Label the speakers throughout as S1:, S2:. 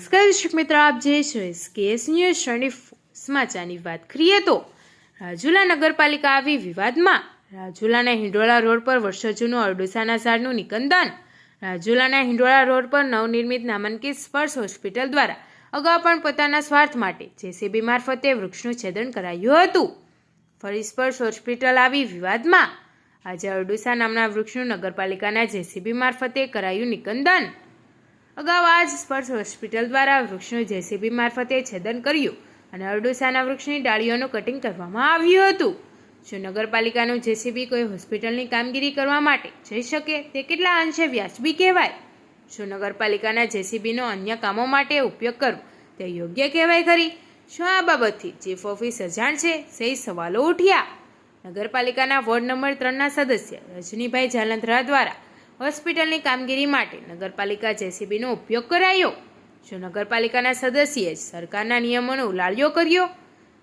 S1: નમસ્કાર, દર્શક મિત્રો, આપ જે છો કેસ ન્યૂઝ શ્રેણી સમાચારની વાત કરીએ તો રાજુલા નગરપાલિકા આવી વિવાદમાં. રાજુલાના હિંડોળા રોડ પર વર્ષો જૂનું અરડુસાના ઝાડનું નિકંદન. રાજુલાના હિંડોળા રોડ પર નવનિર્મિત નામાંકિત સ્પર્શ હોસ્પિટલ દ્વારા અગાઉ પણ પોતાના સ્વાર્થ માટે જેસીબી મારફતે વૃક્ષનું છેદન કરાયું હતું. ફરી સ્પર્શ હોસ્પિટલ આવી વિવાદમાં. આજે અરડુસા નામના વૃક્ષનું નગરપાલિકાના જેસીબી મારફતે કરાયું નિકંદન. અગાઉ આજ સ્પર્શ હોસ્પિટલ દ્વારા વૃક્ષનું જેસીબી મારફતે છેદન કર્યું અને અરડુસાના વૃક્ષની ડાળીઓનું કટિંગ કરવામાં આવ્યું હતું. શું નગરપાલિકાનું જેસીબી કોઈ હોસ્પિટલની કામગીરી કરવા માટે જઈ શકે, તે કેટલા અંશે વ્યાજબી કહેવાય? શું નગરપાલિકાના જેસીબીનો અન્ય કામો માટે ઉપયોગ કરવો, તે યોગ્ય કહેવાય ખરી? શું આ બાબતથી ચીફ ઓફિસ અજાણ છે? સહી સવાલો ઉઠ્યા. નગરપાલિકાના વોર્ડ નંબર ત્રણના સદસ્ય રજનીભાઈ જાલંધરા દ્વારા હોસ્પિટલની કામગીરી માટે નગરપાલિકા જેસીબીનો ઉપયોગ કરાયો. જો નગરપાલિકાના સદસ્યએ સરકારના નિયમોનો ઉલાળ્યો કર્યો,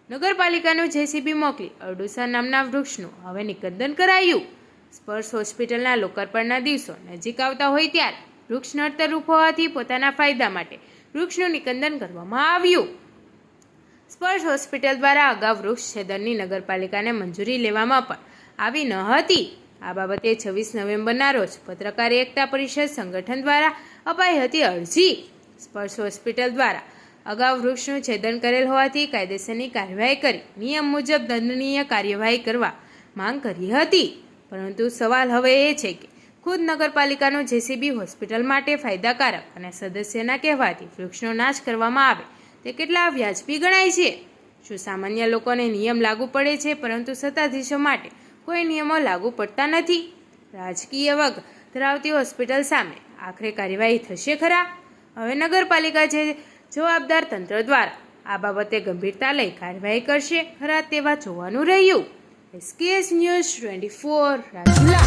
S1: નગરપાલિકાનું જેસીબી મોકલી અરડુસા નામના વૃક્ષનું હવે નિકંદન કરાયું. સ્પર્શ હોસ્પિટલના લોકાર્પણના દિવસો નજીક આવતા હોય ત્યારે વૃક્ષ નડતરરૂપ હોવાથી પોતાના ફાયદા માટે વૃક્ષનું નિકંદન કરવામાં આવ્યું. સ્પર્શ હોસ્પિટલ દ્વારા અગાઉ વૃક્ષ છેદનની નગરપાલિકાને મંજૂરી લેવામાં પણ આવી ન હતી. આ બાબતે છવ્વીસ નવેમ્બરના રોજ પત્રકાર એકતા પરિષદ સંગઠન દ્વારા અપાઈ હતી અરજી. સ્પર્શ હોસ્પિટલ દ્વારા અગાઉ વૃક્ષનું છેદન કરેલ હોવાથી કાયદેસરની કાર્યવાહી કરી. નિયમ મુજબ દંડનીય કાર્યવાહી કરવા માંગ કરી હતી. પરંતુ સવાલ હવે એ છે કે ખુદ નગરપાલિકાનું જેસીબી હોસ્પિટલ માટે ફાયદાકારક અને સદસ્યના કહેવાથી વૃક્ષનો નાશ કરવામાં આવે તે કેટલા વ્યાજબી ગણાય છે? શું સામાન્ય લોકોને નિયમ લાગુ પડે છે પરંતુ સત્તાધીશો માટે કોઈ નિયમો લાગુ પડતા નથી. રાજકીય વગ ધરાવતી હોસ્પિટલ સામે આખરે કાર્યવાહી થશે ખરા? હવે નગરપાલિકા જે જવાબદાર તંત્ર દ્વારા આ બાબતે ગંભીરતા લઈ કાર્યવાહી કરશે ખરા તેવા જોવાનું રહ્યું. SKS news twenty four Rajula.